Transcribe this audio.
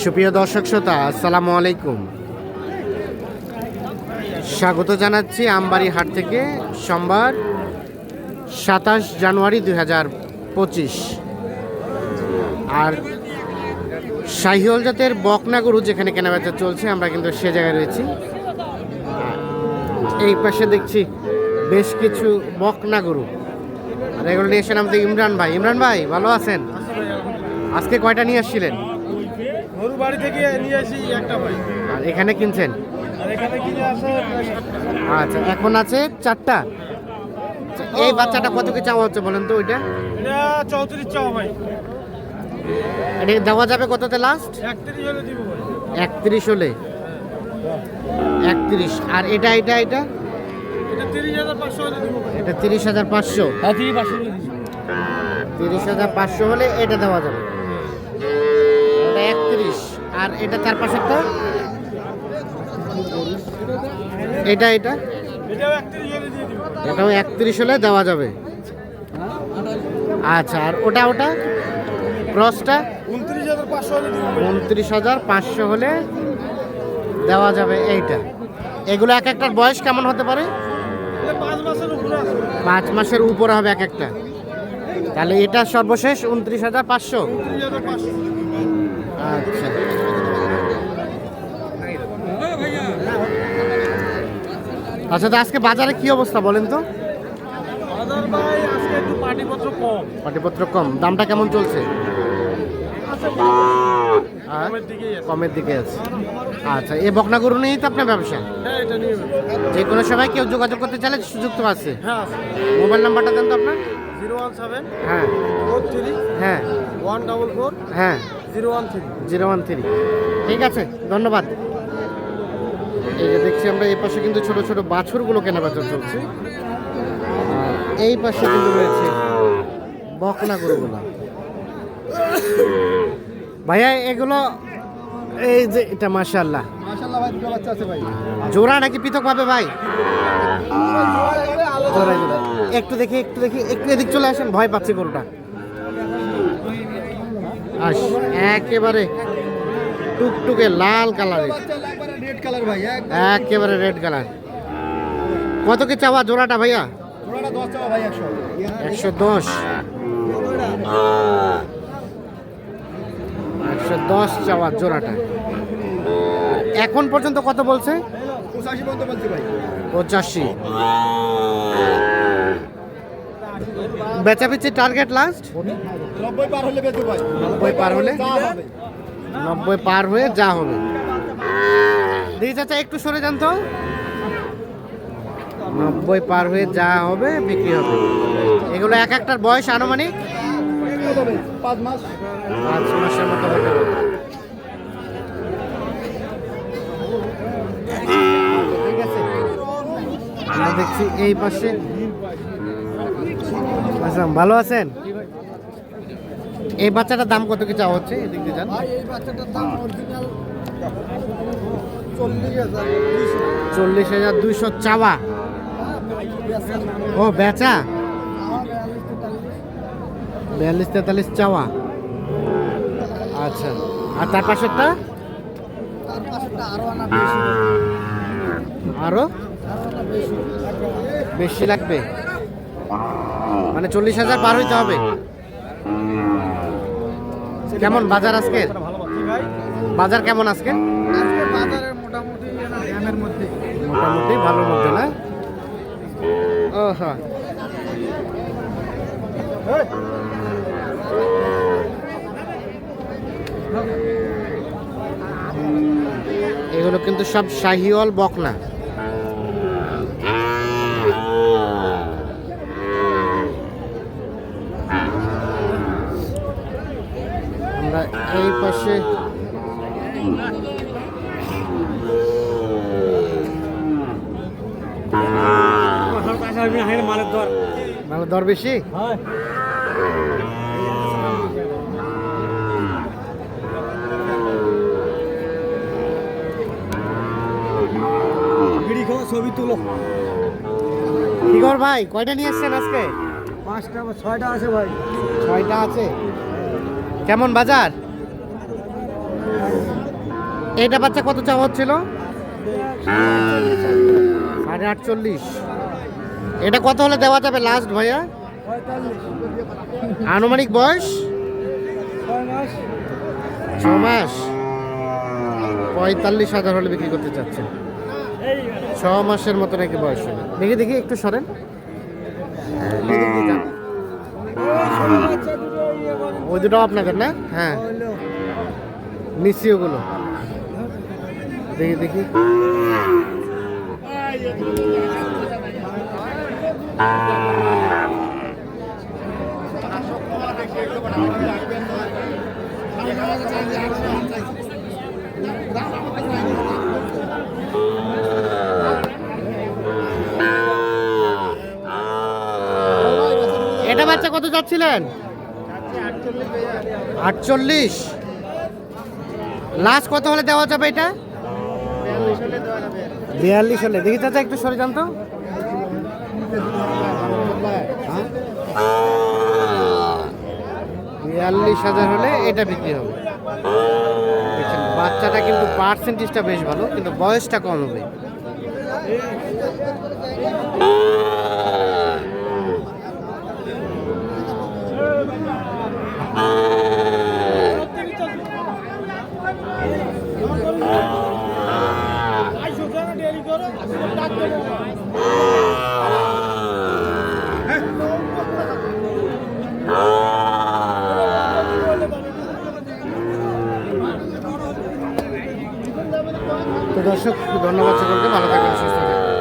সুপ্রিয় দর্শক শ্রোতা, আসসালামু আলাইকুম। স্বাগত জানাচ্ছি আমবাড়ি হাট থেকে, সোমবার সাতাশ জানুয়ারি দুই হাজার পঁচিশ। আর শাহিওল জাতের বকনা গরু যেখানে কেনাবেচা চলছে, আমরা কিন্তু সে জায়গায় রয়েছি। এই পাশে দেখছি বেশ কিছু বকনা গরু। আর এগুলো নিয়ে এসেছেন আমাদের ইমরান ভাই। ইমরান ভাই, ভালো আছেন? আজকে কয়টা নিয়ে আসছিলেন? গরু বাড়ি থেকে নিয়ে আসি একটা ভাই। আর এখানে কিনছেন? আচ্ছা এখন আছে চারটা? এই বাচ্চাটা কত কি চাওয়া হচ্ছে বলেন তো ওইটা? এটা চৌত্রিশ চাও ভাই। এটা দেওয়া যাবে কততে লাস্ট একত্রিশ হলে দিব ভাই। একত্রিশ হলে? একত্রিশ। আর এটা এটা এটা? এটা তিরিশ হাজার পাঁচশো হলে দিব ভাই। এটা তিরিশ হাজার পাঁচশো। হ্যাঁ হলে এটা দেওয়া যাবে। আর এটা চার পাঁচেরটা এটা এটা। এটাও একত্রিশ হলে দেওয়া যাবে। আচ্ছা আর ওটা ওটা? ক্রসটা? উনত্রিশ হাজার পাঁচশো হলে দেওয়া যাবে এইটা। এগুলো এক একটার বয়স কেমন হতে পারে? পাঁচ মাসের উপরে হবে এক একটা। তাহলে এটা সর্বশেষ উনত্রিশ হাজার পাঁচশো। আচ্ছা। আচ্ছা তো আজকে বাজারে কি অবস্থা বলেন তো? পাটিপত্র কম। পাটিপত্র কম। দামটা কেমন চলছে? আর কমের দিকে আছে। আচ্ছা এই বকনা গরু নিয়েই তো আপনার ব্যবসা? হ্যাঁ নিয়ে যে কোনো সময় কেউ যোগাযোগ করতে চাইলে সুযোগ তো আছে। হ্যাঁ আছে। মোবাইল নাম্বারটা দেন তো আপনার। জিরো ওয়ান সেভেন হ্যাঁ। ফোর থ্রি হ্যাঁ। ওয়ান ডাবল ফোর হ্যাঁ। Zero one three zero one three ঠিক আছে ধন্যবাদ। এই যে দেখছি আমরা এই পাশে কিন্তু ছোট ছোট বাছুরগুলো কেনা বেচা চলছে এই পাশে কিন্তু রয়েছে বকনা গরুগুলো। ভাইয়া এগুলো এই যে এটা মাশাল্লাহ মাশাআল্লাহ ভাই দুটো বাচ্চা আছে ভাই। জোড়া নাকি পৃথক পাবে ভাই? একটু দেখি একটু দেখি একটু এদিক চলে আসেন ভয় পাচ্ছি গরুটা। আস একেবারে টুকটুকে লাল কালারের। কালার একেবারে রেড কালার কত কি চাওয়া জোড়াটা ভাইয়া? একশো। দশ। একশো দশ চাওয়া জোড়াটা। এখন পর্যন্ত কত বলছে? পঁচাশি বেচাবেচি টার্গেট লাস্ট নব্বই পার হলে নব্বই পার হলে? যা হবে। নব্বই পার হয়ে যা হবে। দিদি চাচা একটু সরে যান তো। নব্বই পার হয়ে যা হবে বিক্রি হবে। এগুলো এক একটার বয়স আনুমানিক? পাঁচ মাস। পাঁচ মাসের মতো হতে হবে। আমরা দেখছি এই পাশে। আচ্ছা ভালো আছেন? এই বাচ্চাটার দাম কত কি চাওয়া হচ্ছে? বাচ্চাটার দাম চল্লিশ হাজার দুইশো চাওয়া। ও, বেচা? বিয়াল্লিশ তেতাল্লিশ চাওয়া। আচ্ছা আর তার পাশেরটা? আরও? বেশি লাগবে? মানে চল্লিশ হাজার পার হইতে হবে? কেমন বাজার আজকের? বাজার কেমন আজকে? মোটামুটি ভালোর মধ্যে না? ও এগুলো কিন্তু সব শাহিওয়াল বকনা আমরা এই পাশে মালের দর বেশি? হ্যাঁ ছবি তুলো কি খবর ভাই কয়টা নিয়ে এসছেন আজকে? পাঁচটা ছয়টা আছে ভাই। ছয়টা আছে। কেমন বাজার? এইটা বাচ্চা কত চাওয়া হচ্ছিল? সাড়ে আটচল্লিশ। এটা কত হলে দেওয়া যাবে লাস্ট ভাইয়া? আনুমানিক বয়স? ছ মাস। পঁয়তাল্লিশ হাজার হলে বিক্রি করতে চাচ্ছেন। ছ মাসের মতো নাকি বয়স দেখি দেখি একটু সরেন। দিয়ে ওই দুটো আপনাদের না? হ্যাঁ। নিচ্ছি ওগুলো দেখি দেখি। এটা বাচ্চা কত যাচ্ছিলেন আটচল্লিশ। লাস্ট কত হলে দেওয়া যাবে এটা? বিয়াল্লিশ হলে। দেখি চাচা, একটু সরে যান তো। হ্যাঁ? বিয়াল্লিশ হাজার হলে এটা বিক্রি হবে। বাচ্চাটা কিন্তু পার্সেন্টেজটা বেশ ভালো, কিন্তু বয়সটা কম হবে। দর্শক ধন্যবাদ সকলকে ভালো থাকবেন সুস্থ থাকবেন।